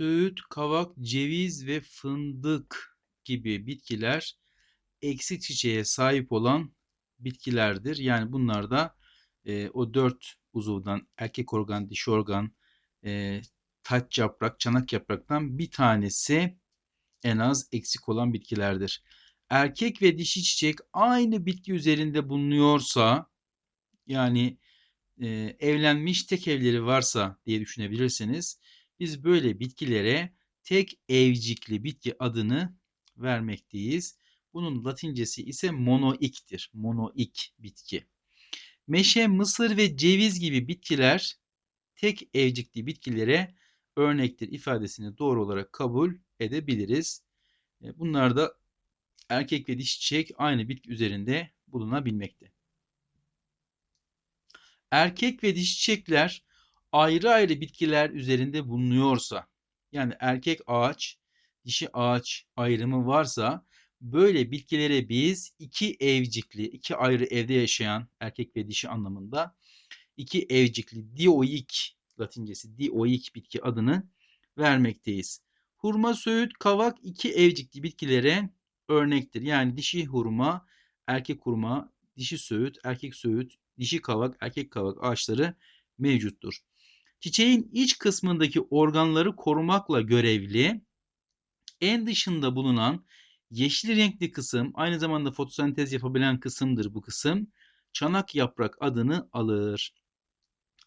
söğüt, kavak, ceviz ve fındık gibi bitkiler eksik çiçeğe sahip olan bitkilerdir. Yani bunlar da e, o dört uzuvdan erkek organ, dişi organ, e, taç yaprak, çanak yapraktan bir tanesi en az eksik olan bitkilerdir. Erkek ve dişi çiçek aynı bitki üzerinde bulunuyorsa yani e, evlenmiş tek evleri varsa diye düşünebilirsiniz. Biz böyle bitkilere tek evcikli bitki adını vermekteyiz. Bunun latincesi ise monoiktir. Monoik bitki. Meşe, mısır ve ceviz gibi bitkiler tek evcikli bitkilere örnektir ifadesini doğru olarak kabul edebiliriz. E, bunlar da erkek ve dişi çiçek aynı bitki üzerinde bulunabilmekte. Erkek ve dişi çiçekler ayrı ayrı bitkiler üzerinde bulunuyorsa yani erkek ağaç, dişi ağaç ayrımı varsa böyle bitkilere biz iki evcikli, iki ayrı evde yaşayan erkek ve dişi anlamında iki evcikli dioik latincesi dioik bitki adını vermekteyiz. Hurma, söğüt, kavak iki evcikli bitkilere örnektir. Yani dişi hurma, erkek hurma, dişi söğüt, erkek söğüt, dişi kavak, erkek kavak ağaçları mevcuttur. Çiçeğin iç kısmındaki organları korumakla görevli en dışında bulunan yeşil renkli kısım aynı zamanda fotosentez yapabilen kısımdır bu kısım. Çanak yaprak adını alır.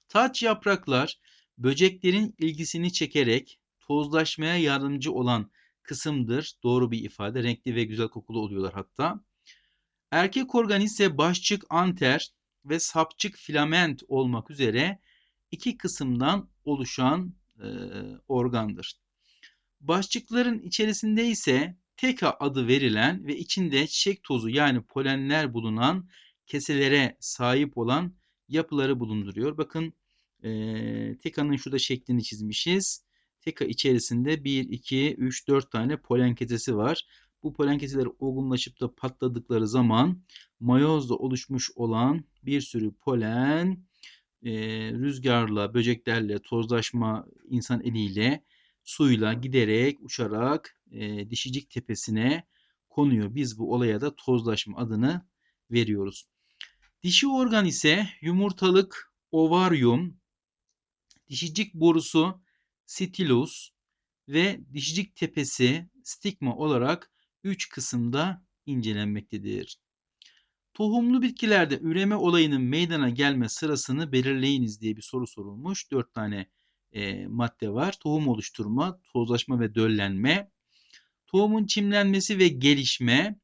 Taç yapraklar böceklerin ilgisini çekerek tozlaşmaya yardımcı olan kısımdır. Doğru bir ifade. Renkli ve güzel kokulu oluyorlar hatta. Erkek organ ise başçık anter ve sapçık filament olmak üzere iki kısımdan oluşan e, organdır. Başçıkların içerisinde ise teka adı verilen ve içinde çiçek tozu yani polenler bulunan keselere sahip olan yapıları bulunduruyor. Bakın e, tekanın şurada şeklini çizmişiz. Teka içerisinde 1, 2, 3, 4 tane polen kesesi var. Bu polen keseleri olgunlaşıp da patladıkları zaman mayozla oluşmuş olan bir sürü polen e, rüzgarla, böceklerle, tozlaşma insan eliyle, suyla giderek, uçarak e, dişicik tepesine konuyor. Biz bu olaya da tozlaşma adını veriyoruz. Dişi organ ise yumurtalık, ovaryum, dişicik borusu, stilus ve dişicik tepesi, stigma olarak 3 kısımda incelenmektedir. Tohumlu bitkilerde üreme olayının meydana gelme sırasını belirleyiniz diye bir soru sorulmuş. 4 tane e, madde var. Tohum oluşturma, tozlaşma ve döllenme. Tohumun çimlenmesi ve gelişme,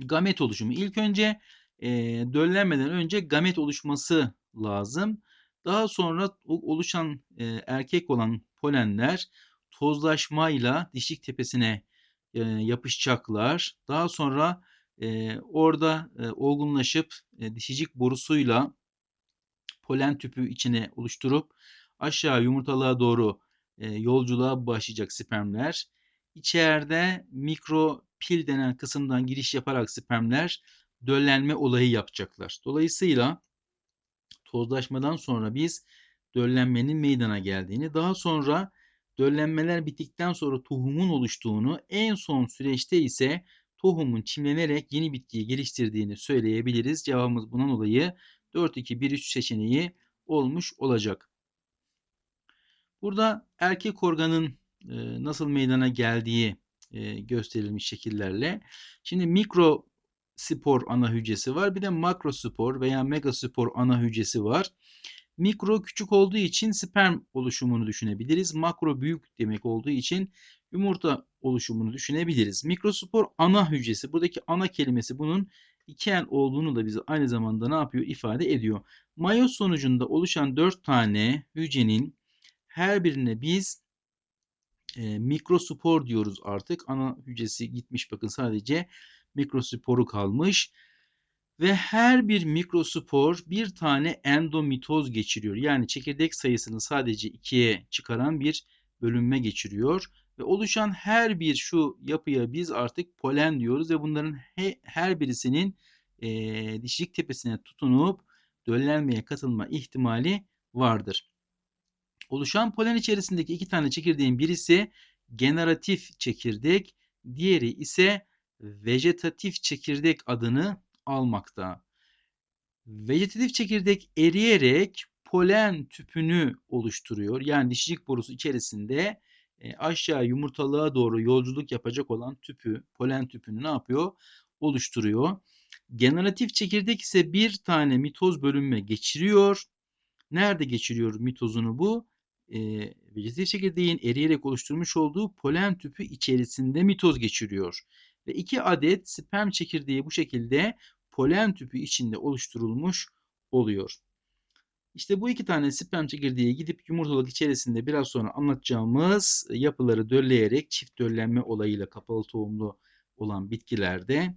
gamet oluşumu. İlk önce e, döllenmeden önce gamet oluşması lazım. Daha sonra oluşan e, erkek olan polenler tozlaşmayla dişlik tepesine e, yapışacaklar. Daha sonra e, orada e, olgunlaşıp e, dişicik borusuyla polen tüpü içine oluşturup aşağı yumurtalığa doğru e, yolculuğa başlayacak spermler. İçeride mikro pil denen kısımdan giriş yaparak spermler döllenme olayı yapacaklar. Dolayısıyla tozlaşmadan sonra biz döllenmenin meydana geldiğini, daha sonra döllenmeler bittikten sonra tohumun oluştuğunu, en son süreçte ise tohumun çimlenerek yeni bitkiyi geliştirdiğini söyleyebiliriz. Cevabımız bundan dolayı 4-2-1-3 seçeneği olmuş olacak. Burada erkek organın e, nasıl meydana geldiği e, gösterilmiş şekillerle. Şimdi mikro spor ana hücresi var. Bir de makrospor veya megaspor ana hücresi var. Mikro küçük olduğu için sperm oluşumunu düşünebiliriz. Makro büyük demek olduğu için yumurta oluşumunu düşünebiliriz. Mikrospor ana hücresi. Buradaki ana kelimesi bunun iki el olduğunu da bize aynı zamanda ne yapıyor? ifade ediyor. Mayoz sonucunda oluşan dört tane hücrenin her birine biz e, mikrospor diyoruz artık. Ana hücresi gitmiş bakın sadece mikrosporu kalmış. Ve her bir mikrospor bir tane endomitoz geçiriyor. Yani çekirdek sayısını sadece ikiye çıkaran bir bölünme geçiriyor. Ve oluşan her bir şu yapıya biz artık polen diyoruz ve bunların he, her birisinin e, dişilik tepesine tutunup döllenmeye katılma ihtimali vardır. Oluşan polen içerisindeki iki tane çekirdeğin birisi generatif çekirdek, diğeri ise vejetatif çekirdek adını almakta. Vejetatif çekirdek eriyerek polen tüpünü oluşturuyor. Yani dişicik borusu içerisinde e, aşağı yumurtalığa doğru yolculuk yapacak olan tüpü, polen tüpünü ne yapıyor? Oluşturuyor. Generatif çekirdek ise bir tane mitoz bölünme geçiriyor. Nerede geçiriyor mitozunu bu? E, vejetatif çekirdeğin eriyerek oluşturmuş olduğu polen tüpü içerisinde mitoz geçiriyor. Ve iki adet sperm çekirdeği bu şekilde polen tüpü içinde oluşturulmuş oluyor. İşte bu iki tane sperm çekirdeği gidip yumurtalık içerisinde biraz sonra anlatacağımız yapıları dölleyerek çift döllenme olayıyla kapalı tohumlu olan bitkilerde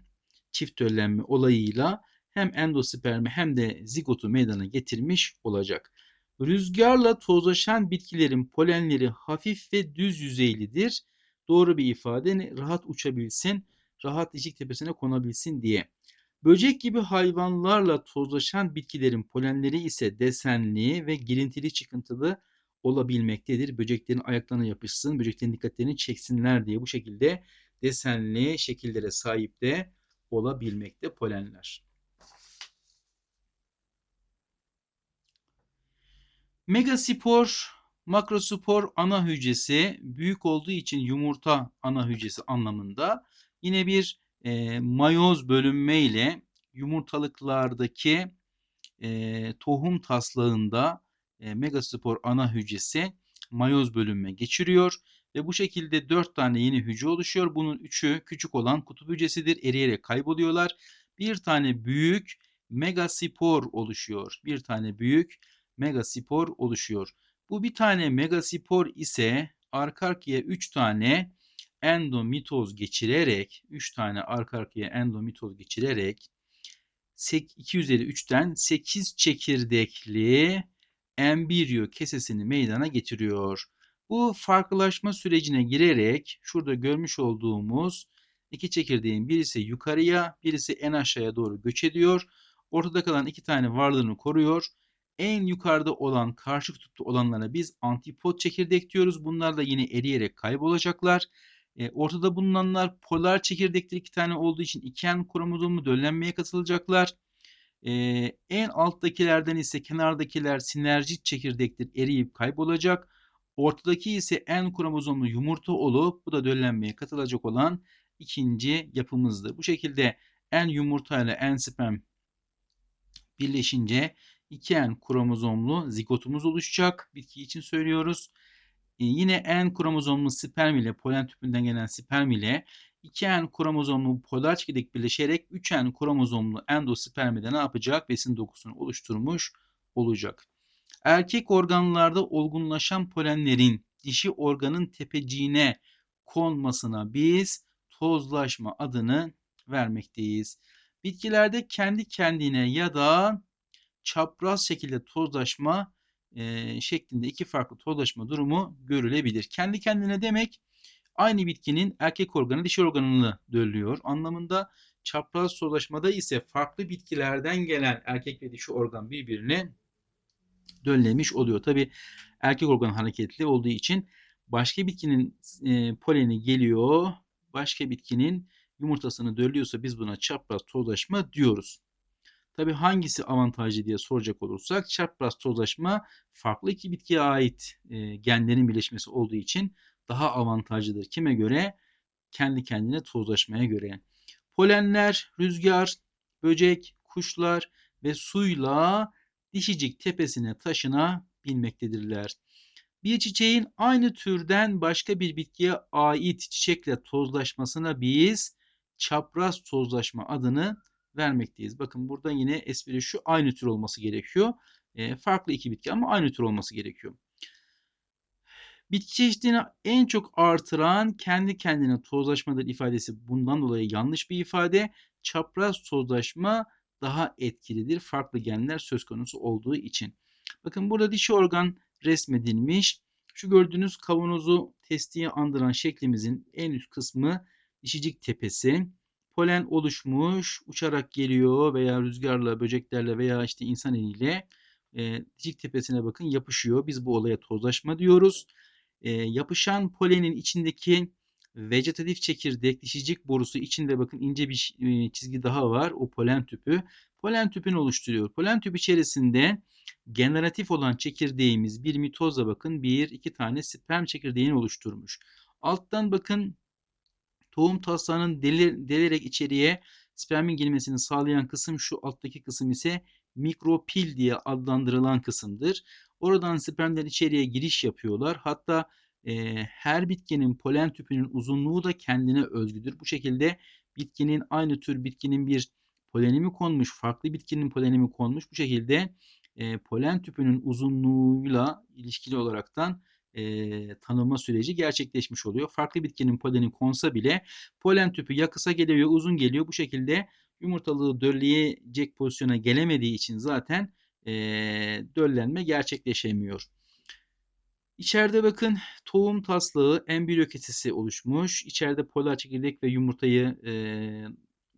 çift döllenme olayıyla hem endospermi hem de zigotu meydana getirmiş olacak. Rüzgarla tozlaşan bitkilerin polenleri hafif ve düz yüzeylidir. Doğru bir ifade rahat uçabilsin, rahat dişik tepesine konabilsin diye. Böcek gibi hayvanlarla tozlaşan bitkilerin polenleri ise desenli ve girintili çıkıntılı olabilmektedir. Böceklerin ayaklarına yapışsın, böceklerin dikkatlerini çeksinler diye bu şekilde desenli şekillere sahip de olabilmekte polenler. Megaspor, makrospor ana hücresi büyük olduğu için yumurta ana hücresi anlamında yine bir e, mayoz bölünme ile yumurtalıklardaki e, tohum taslağında e, megaspor ana hücresi mayoz bölünme geçiriyor ve bu şekilde 4 tane yeni hücre oluşuyor. Bunun 3'ü küçük olan kutup hücresidir. Eriyerek kayboluyorlar. Bir tane büyük megaspor oluşuyor. Bir tane büyük megaspor oluşuyor. Bu bir tane megaspor ise arka arkaya 3 tane endomitoz geçirerek 3 tane arka arkaya endomitoz geçirerek 2 üzeri 3'ten 8 çekirdekli embriyo kesesini meydana getiriyor. Bu farklılaşma sürecine girerek şurada görmüş olduğumuz iki çekirdeğin birisi yukarıya birisi en aşağıya doğru göç ediyor. Ortada kalan iki tane varlığını koruyor. En yukarıda olan karşı kutupta olanlara biz antipod çekirdek diyoruz. Bunlar da yine eriyerek kaybolacaklar. E, ortada bulunanlar polar çekirdekli iki tane olduğu için iken kromozomu döllenmeye katılacaklar. E, en alttakilerden ise kenardakiler sinerjit çekirdektir eriyip kaybolacak. Ortadaki ise en kromozomlu yumurta olup bu da döllenmeye katılacak olan ikinci yapımızdır. Bu şekilde en yumurta ile en sperm birleşince iki en kromozomlu zigotumuz oluşacak. Bitki için söylüyoruz. E, yine en kromozomlu sperm ile polen tüpünden gelen sperm ile 2N kromozomlu polar çekirdek birleşerek 3N kromozomlu endospermide ne yapacak? Besin dokusunu oluşturmuş olacak. Erkek organlarda olgunlaşan polenlerin dişi organın tepeciğine konmasına biz tozlaşma adını vermekteyiz. Bitkilerde kendi kendine ya da çapraz şekilde tozlaşma e, şeklinde iki farklı tozlaşma durumu görülebilir. Kendi kendine demek aynı bitkinin erkek organı dişi organını döllüyor anlamında. Çapraz tozlaşmada ise farklı bitkilerden gelen erkek ve dişi organ birbirine döllemiş oluyor. Tabi erkek organ hareketli olduğu için başka bitkinin e, poleni geliyor. Başka bitkinin yumurtasını döllüyorsa biz buna çapraz tozlaşma diyoruz. Tabi hangisi avantajlı diye soracak olursak çapraz tozlaşma farklı iki bitkiye ait e, genlerin birleşmesi olduğu için daha avantajlıdır. Kime göre? Kendi kendine tozlaşmaya göre. Polenler, rüzgar, böcek, kuşlar ve suyla dişicik tepesine taşınabilmektedirler. Bir çiçeğin aynı türden başka bir bitkiye ait çiçekle tozlaşmasına biz çapraz tozlaşma adını vermekteyiz. Bakın burada yine espri şu aynı tür olması gerekiyor. E, farklı iki bitki ama aynı tür olması gerekiyor. Bitki çeşitliliğini en çok artıran kendi kendine tozlaşmadır ifadesi bundan dolayı yanlış bir ifade. Çapraz tozlaşma daha etkilidir. Farklı genler söz konusu olduğu için. Bakın burada dişi organ resmedilmiş. Şu gördüğünüz kavanozu testiye andıran şeklimizin en üst kısmı dişicik tepesi polen oluşmuş, uçarak geliyor veya rüzgarla, böceklerle veya işte insan eliyle e, dicik tepesine bakın yapışıyor. Biz bu olaya tozlaşma diyoruz. E, yapışan polenin içindeki vegetatif çekirdek, dişicik borusu içinde bakın ince bir çizgi daha var. O polen tüpü. Polen tüpünü oluşturuyor. Polen tüpü içerisinde generatif olan çekirdeğimiz bir mitozla bakın bir iki tane sperm çekirdeğini oluşturmuş. Alttan bakın tohum taslağının delir, delerek içeriye spermin girmesini sağlayan kısım şu alttaki kısım ise mikropil diye adlandırılan kısımdır. Oradan spermler içeriye giriş yapıyorlar. Hatta e, her bitkinin polen tüpünün uzunluğu da kendine özgüdür. Bu şekilde bitkinin aynı tür bitkinin bir poleni mi konmuş, farklı bitkinin poleni mi konmuş. Bu şekilde e, polen tüpünün uzunluğuyla ilişkili olaraktan e, tanıma süreci gerçekleşmiş oluyor. Farklı bitkinin poleni konsa bile polen tüpü ya kısa geliyor ya uzun geliyor. Bu şekilde yumurtalığı dölleyecek pozisyona gelemediği için zaten e, döllenme gerçekleşemiyor. İçeride bakın tohum taslağı embriyo kesesi oluşmuş. İçeride polar çekirdek ve yumurtayı e,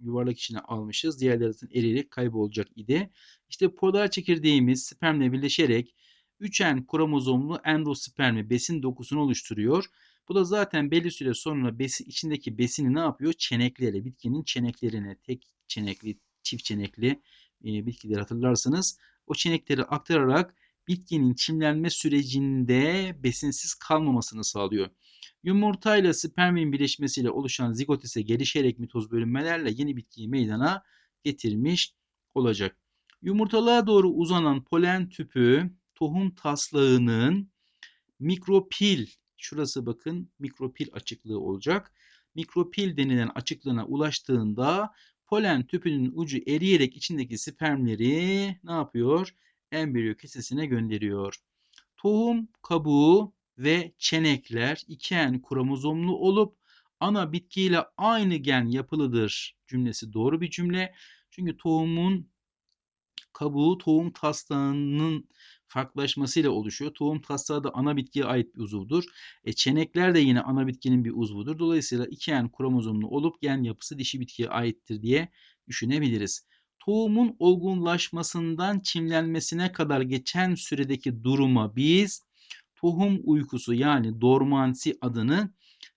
yuvarlak içine almışız. Diğerleri zaten eriyerek kaybolacak idi. İşte polar çekirdeğimiz spermle birleşerek 3N kromozomlu endospermi besin dokusunu oluşturuyor. Bu da zaten belli süre sonra besi, içindeki besini ne yapıyor? Çeneklere, bitkinin çeneklerine, tek çenekli, çift çenekli e, bitkileri hatırlarsanız o çenekleri aktararak bitkinin çimlenme sürecinde besinsiz kalmamasını sağlıyor. Yumurta ile spermin birleşmesiyle oluşan zigot ise gelişerek mitoz bölünmelerle yeni bitkiyi meydana getirmiş olacak. Yumurtalığa doğru uzanan polen tüpü tohum taslağının mikropil, şurası bakın mikropil açıklığı olacak. Mikropil denilen açıklığına ulaştığında polen tüpünün ucu eriyerek içindeki spermleri ne yapıyor? Embriyo kesesine gönderiyor. Tohum kabuğu ve çenekler iki en kromozomlu olup ana bitkiyle aynı gen yapılıdır cümlesi doğru bir cümle. Çünkü tohumun kabuğu tohum taslağının farklılaşmasıyla oluşuyor. Tohum taslağı da ana bitkiye ait bir uzuvdur. E, çenekler de yine ana bitkinin bir uzvudur. Dolayısıyla iki en kromozomlu olup gen yapısı dişi bitkiye aittir diye düşünebiliriz. Tohumun olgunlaşmasından çimlenmesine kadar geçen süredeki duruma biz tohum uykusu yani dormansi adını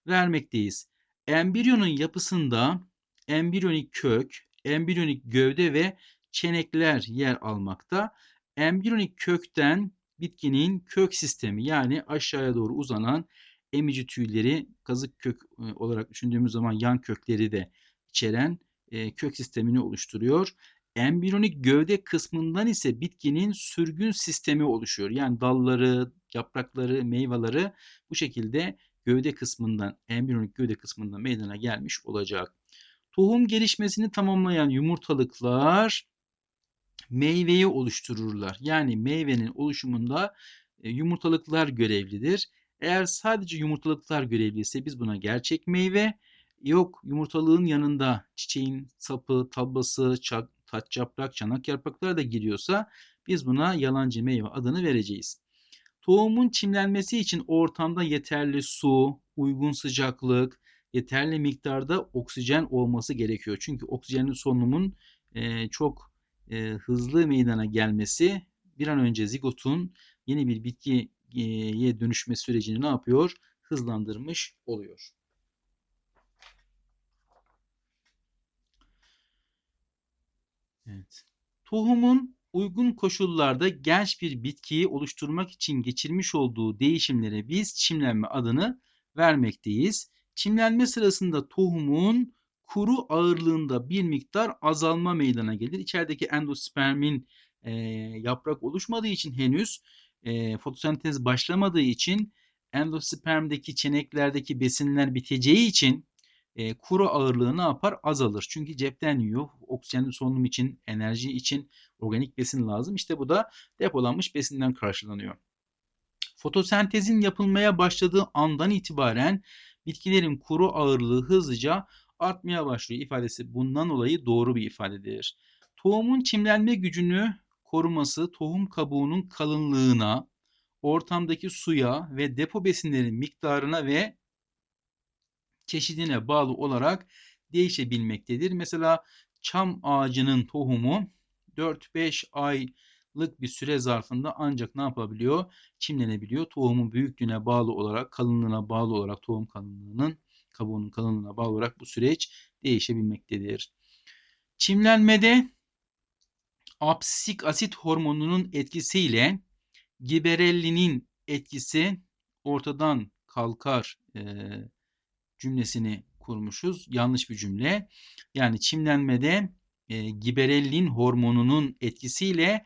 vermekteyiz. Embriyonun yapısında embriyonik kök, embriyonik gövde ve çenekler yer almakta. Embriyonik kökten bitkinin kök sistemi yani aşağıya doğru uzanan emici tüyleri kazık kök e, olarak düşündüğümüz zaman yan kökleri de içeren e, kök sistemini oluşturuyor. Embriyonik gövde kısmından ise bitkinin sürgün sistemi oluşuyor. Yani dalları, yaprakları, meyveleri bu şekilde gövde kısmından, embriyonik gövde kısmından meydana gelmiş olacak. Tohum gelişmesini tamamlayan yumurtalıklar meyveyi oluştururlar. Yani meyvenin oluşumunda e, yumurtalıklar görevlidir. Eğer sadece yumurtalıklar görevliyse biz buna gerçek meyve, yok yumurtalığın yanında çiçeğin sapı, tablası, çak, taç yaprak, çanak yaprakları da giriyorsa biz buna yalancı meyve adını vereceğiz. Tohumun çimlenmesi için ortamda yeterli su, uygun sıcaklık, yeterli miktarda oksijen olması gerekiyor. Çünkü oksijenli solunumun e, çok e, hızlı meydana gelmesi bir an önce zigotun yeni bir bitkiye dönüşme sürecini ne yapıyor? Hızlandırmış oluyor. Evet. Tohumun uygun koşullarda genç bir bitkiyi oluşturmak için geçirmiş olduğu değişimlere biz çimlenme adını vermekteyiz. Çimlenme sırasında tohumun kuru ağırlığında bir miktar azalma meydana gelir. İçerideki endospermin e, yaprak oluşmadığı için henüz e, fotosentez başlamadığı için endospermdeki çeneklerdeki besinler biteceği için e, kuru ağırlığı ne yapar? Azalır. Çünkü cepten yiyor. Oksijenli solunum için, enerji için organik besin lazım. İşte bu da depolanmış besinden karşılanıyor. Fotosentezin yapılmaya başladığı andan itibaren bitkilerin kuru ağırlığı hızlıca artmaya başlıyor ifadesi bundan dolayı doğru bir ifadedir. Tohumun çimlenme gücünü koruması tohum kabuğunun kalınlığına, ortamdaki suya ve depo besinlerin miktarına ve çeşidine bağlı olarak değişebilmektedir. Mesela çam ağacının tohumu 4-5 ay lık bir süre zarfında ancak ne yapabiliyor? Çimlenebiliyor. Tohumun büyüklüğüne bağlı olarak, kalınlığına bağlı olarak tohum kalınlığının kabuğunun kalınlığına bağlı olarak bu süreç değişebilmektedir. Çimlenmede absisik asit hormonunun etkisiyle giberellinin etkisi ortadan kalkar e, cümlesini kurmuşuz. Yanlış bir cümle. Yani çimlenmede e, giberellin hormonunun etkisiyle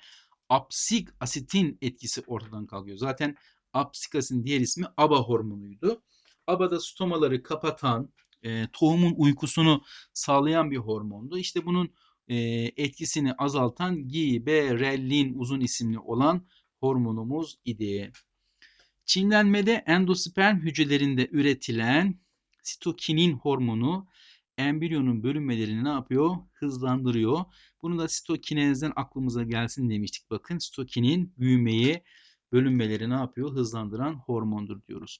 apsik asitin etkisi ortadan kalkıyor. Zaten apsik asitin diğer ismi ABA hormonuydu. ABA da stomaları kapatan, e, tohumun uykusunu sağlayan bir hormondu. İşte bunun e, etkisini azaltan giberellin uzun isimli olan hormonumuz idi. Çimlenmede endosperm hücrelerinde üretilen sitokinin hormonu embriyonun bölünmelerini ne yapıyor? Hızlandırıyor. Bunu da sitokinezden aklımıza gelsin demiştik. Bakın sitokinin büyümeyi, bölünmeleri ne yapıyor? Hızlandıran hormondur diyoruz.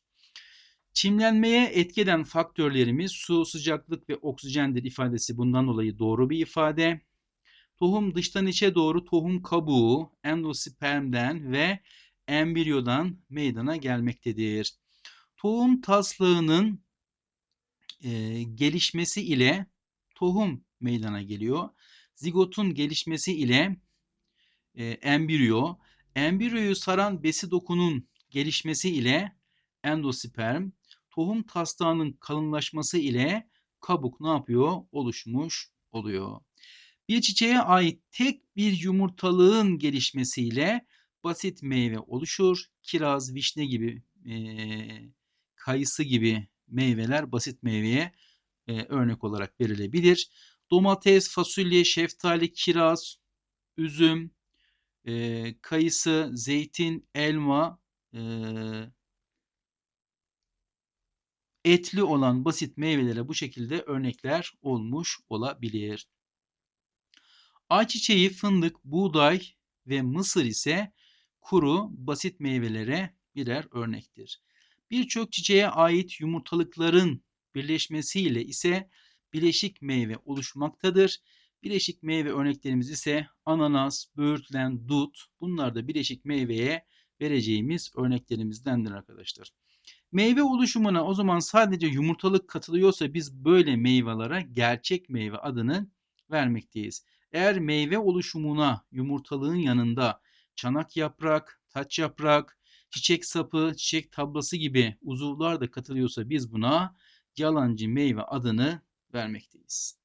Çimlenmeye etkeden faktörlerimiz su, sıcaklık ve oksijendir ifadesi bundan dolayı doğru bir ifade. Tohum dıştan içe doğru tohum kabuğu endospermden ve embriyodan meydana gelmektedir. Tohum taslağının e, gelişmesi ile tohum meydana geliyor. Zigotun gelişmesi ile e, embriyo, embriyoyu saran besi dokunun gelişmesi ile endosperm, tohum taslağının kalınlaşması ile kabuk ne yapıyor? Oluşmuş oluyor. Bir çiçeğe ait tek bir yumurtalığın gelişmesiyle basit meyve oluşur. Kiraz, vişne gibi, e, kayısı gibi meyveler basit meyveye e, örnek olarak verilebilir. Domates, fasulye, şeftali, kiraz, üzüm, e, kayısı, zeytin, elma, e, etli olan basit meyvelere bu şekilde örnekler olmuş olabilir. Ayçiçeği, fındık, buğday ve mısır ise kuru basit meyvelere birer örnektir. Birçok çiçeğe ait yumurtalıkların birleşmesiyle ise bileşik meyve oluşmaktadır. Bileşik meyve örneklerimiz ise ananas, böğürtlen, dut. Bunlar da bileşik meyveye vereceğimiz örneklerimizdendir arkadaşlar. Meyve oluşumuna o zaman sadece yumurtalık katılıyorsa biz böyle meyvelere gerçek meyve adını vermekteyiz. Eğer meyve oluşumuna yumurtalığın yanında çanak yaprak, taç yaprak, çiçek sapı, çiçek tablası gibi uzuvlar da katılıyorsa biz buna yalancı meyve adını vermekteyiz.